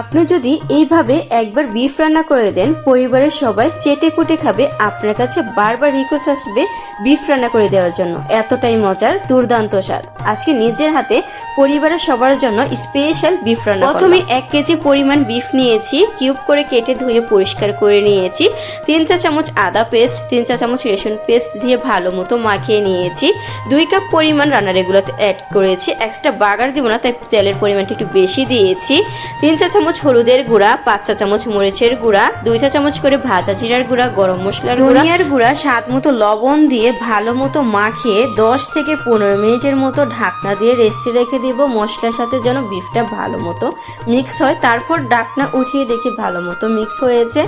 আপনি যদি এইভাবে একবার বিফ রান্না করে দেন, পরিবারের সবাই চেটে পুটে খাবে। আপনার কাছে বারবার রিকোয়েস্ট আসবে বিফ রান্না করে দেওয়ার জন্য। এতটাই মজার, দুর্দান্ত স্বাদ। আজকে নিজের হাতে পরিবারের সবার জন্য স্পেশাল বিফ রান্না প্রথমে এক কেজি পরিমাণ বিফ নিয়েছি কিউব করে কেটে ধুয়ে পরিষ্কার করে নিয়েছি। তিন চা চামচ আদা পেস্ট তিন চা চামচ রেশন পেস্ট দিয়ে ভালো মতো মাখিয়ে নিয়েছি। দুই কাপ পরিমাণ রান্নার এগুলোতে অ্যাড করেছি। এক্সট্রা বাগার দিব না, তাই তেলের পরিমাণটা একটু বেশি দিয়েছি। তিন চা চামচ হলুদের গুঁড়া পাঁচ চা চামচ মরিচের গুঁড়া দুই চা চামচ করে ভাজা জিরার গুঁড়া গরম মশলার ধনিয়ার গুঁড়া স্বাদ মতো লবণ দিয়ে ভালো মতো মাখিয়ে দশ থেকে পনেরো মিনিটের মতো ঢাকনা দিয়ে রেস্টে রেখে দিব। মশলার সাথে যেন বিফটা ভালো মতো মিক্স হয়। তারপর ঢাকনা উঠিয়ে দেখি ভালো মতো মিক্স হয়েছে।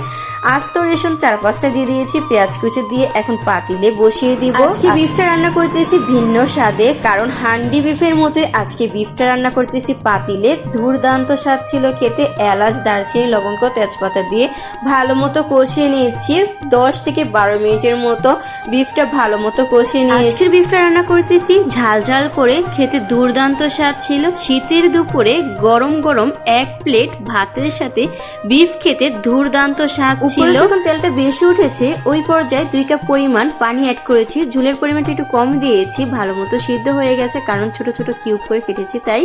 আস্ত রেশন চার পাঁচটা দিয়ে দিয়েছি পেঁয়াজ কুচি দিয়ে এখন পাতিলে বসিয়ে দিব। আজকে বিফটা রান্না করতেছি ভিন্ন স্বাদে কারণ হান্ডি বিফের মতো আজকে বিফটা রান্না করতেছি পাতিলে। দুর্দান্ত স্বাদ ছিল খেতে। এলাচ দারচিনি লবঙ্গ তেজপাতা দিয়ে ভালো মতো কষিয়ে নিয়েছি। দশ থেকে বারো মিনিটের মতো বিফটা ভালো মতো কষিয়ে নিয়ে আজকের বিফটা রান্না করতেছি ঝাল ঝাল করে খেতে দুর্দান্ত স্বাদ ছিল। শীতের দুপুরে গরম গরম এক প্লেট ভাতের সাথে বিফ খেতে দুর্দান্ত স্বাদ ছিল। যখন তেলটা বেশি উঠেছে ওই পর্যায়ে দুই কাপ পরিমাণ পানি অ্যাড করেছি। ঝুলের পরিমাণটা একটু কম দিয়েছি ভালো মতো সিদ্ধ হয়ে গেছে কারণ ছোট ছোট কিউব করে কেটেছি তাই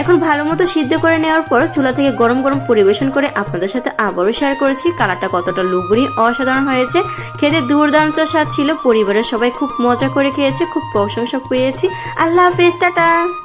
এখন ভালো মতো সিদ্ধ করে নেওয়ার পর চুলা থেকে গরম গরম পরিবেশন করে আপনাদের সাথে আবারও শেয়ার করেছি। কালারটা কতটা লুবুরি অসাধারণ হয়েছে। খেতে দুর্দান্ত স্বাদ ছিল, পরিবারের সবাই খুব মজা করে খেয়েছে, খুব প্রশংসা পেয়েছি। আল্লাহ হাফেজ, টাটা।